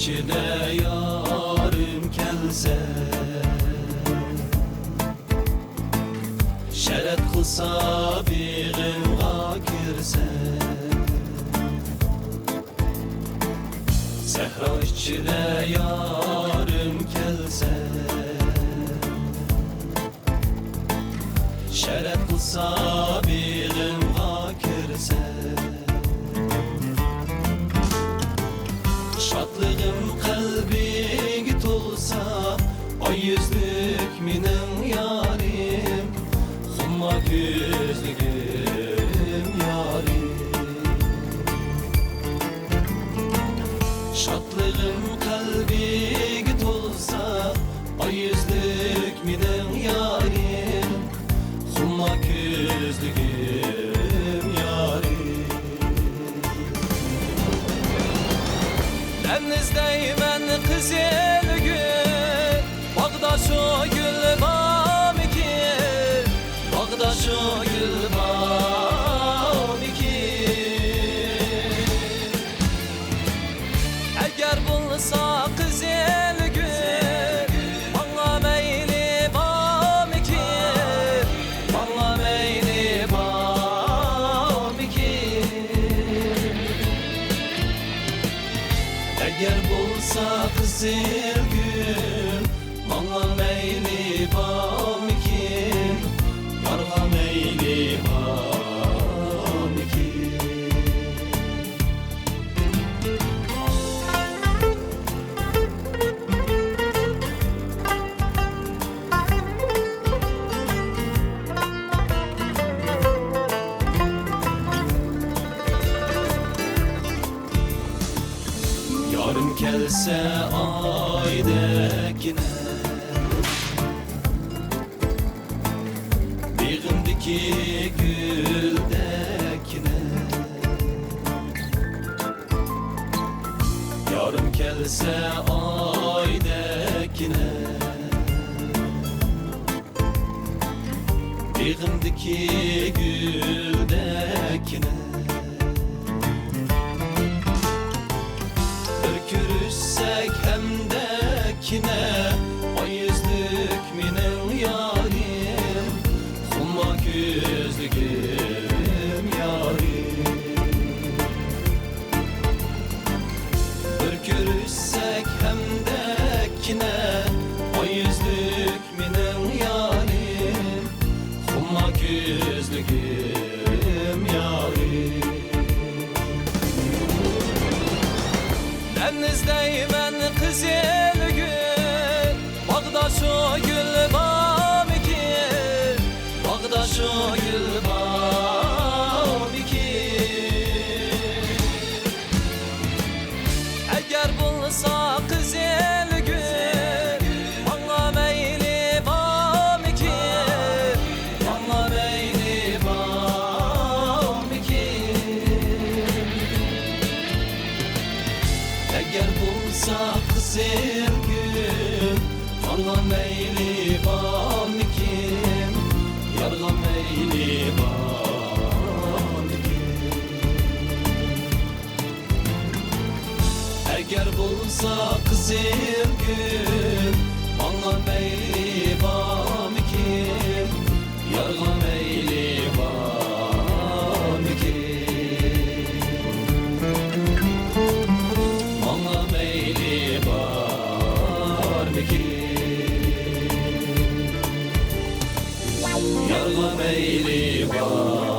içine yarım kelse. Şeret kılsa bir gınga girse Sehra içine yarım kelse. Şeret kılsa bir Şadlığım kalbi olsa O yüzlük minin yarim. Hımma gözlüğüm yarim. Şadlığım Eğer bulsa kızıl Yarım gelse aydekine Bağımdaki güldekine Yarım gelse aydekine Bağımdaki güldekine Ürkürürsek meyli kim Yarga meyli kim Eğer bulsa kızıl gül Bana meyli Yardım eyli var